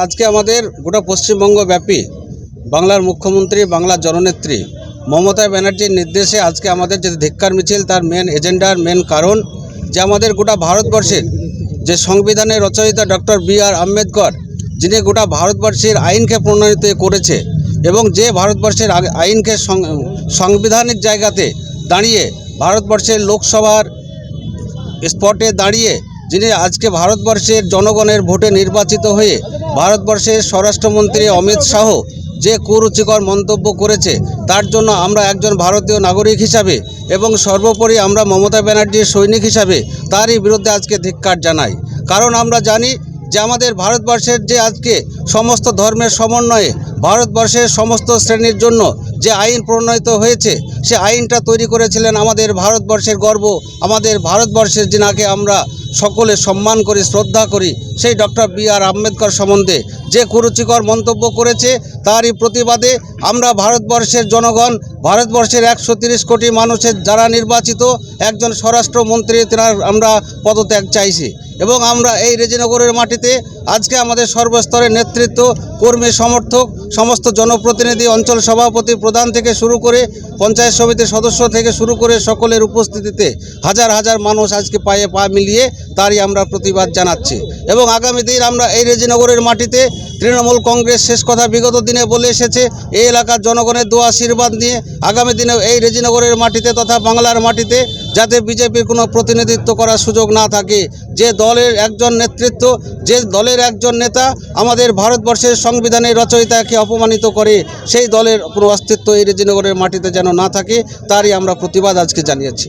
আজকে আমাদের গোটা পশ্চিমবঙ্গ ব্যাপী বাংলার মুখ্যমন্ত্রী, বাংলার জননেত্রী মমতা ব্যানার্জির নির্দেশে আজকে আমাদের যে ধিক্কার মিছিল, তার মেন এজেন্ডার মেন কারণ যে আমাদের গোটা ভারতবর্ষের যে সংবিধানের রচয়িতা ডক্টর বি আর আম্বেদকর, যিনি গোটা ভারতবর্ষের আইনকে প্রণয়িত করেছে এবং যে ভারতবর্ষের আইনকে সং- সাংবিধানিক জায়গাতে দাঁড়িয়ে ভারতবর্ষের লোকসভার স্পটে দাঁড়িয়ে যিনি আজকে ভারতবর্ষের জনগণের ভোটে নির্বাচিত হয়ে ভারতবর্ষের স্বরাষ্ট্রমন্ত্রী অমিত শাহ যে কুরুচিকর মন্তব্য করেছে, তার জন্য আমরা একজন ভারতীয় নাগরিক হিসাবে এবং সর্বোপরি আমরা মমতা ব্যানার্জির সৈনিক হিসাবে তারই বিরুদ্ধে আজকে ধিক্কার জানাই। কারণ আমরা জানি যে আমাদের ভারতবর্ষের যে আজকে সমস্ত ধর্মের সমন্বয়ে ভারতবর্ষের সমস্ত শ্রেণির জন্য যে আইন প্রণয়িত হয়েছে, সে আইনটা তৈরি করেছিলেন আমাদের ভারতবর্ষের গর্ব। আমাদের ভারতবর্ষের যিনাকে আমরা সকলে সম্মান করি, শ্রদ্ধা করি, সেই ডক্টর বি আর আম্বেদকর সম্বন্ধে যে কুরুচিকর মন্তব্য করেছে, তারই প্রতিবাদে আমরা ভারতবর্ষের জনগণ, ভারতবর্ষের একশো কোটি মানুষের যারা নির্বাচিত, একজন স্বরাষ্ট্রমন্ত্রী তেনার আমরা পদত্যাগ চাইছি। এবং আমরা এই রেজিনগরের মাটিতে আজকে আমাদের সর্বস্তরের নেতৃত্ব, কর্মী সমর্থক, সমস্ত জনপ্রতিনিধি, অঞ্চল সভাপতি প্রধান থেকে শুরু করে পঞ্চায়েত সমিতির সদস্য থেকে শুরু করে সকলের উপস্থিতিতে হাজার হাজার মানুষ আজকে পায়ে পা মিলিয়ে তারই আমরা প্রতিবাদ জানাচ্ছি। এবং আগামী দিন আমরা এই রেজিনগরের মাটিতে তৃণমূল কংগ্রেস শেষ কথা বিগত দিনে বলে এসেছে, এই এলাকার জনগণের দোয়া আশীর্বাদ নিয়ে আগামী দিনে এই রেজিনগরের মাটিতে তথা বাংলার মাটিতে যাতে বিজেপির কোনো প্রতিনিধিত্ব করার সুযোগ না থাকে। যে দলের একজন নেতৃত্ব, যে দলের একজন নেতা আমাদের ভারতবর্ষের সংবিধানের রচয়িতাকে অপমানিত করে, সেই দলের কোনো অস্তিত্ব এই রেজিনগরের মাটিতে যেন না থাকে তারই আমরা প্রতিবাদ আজকে জানিয়েছি।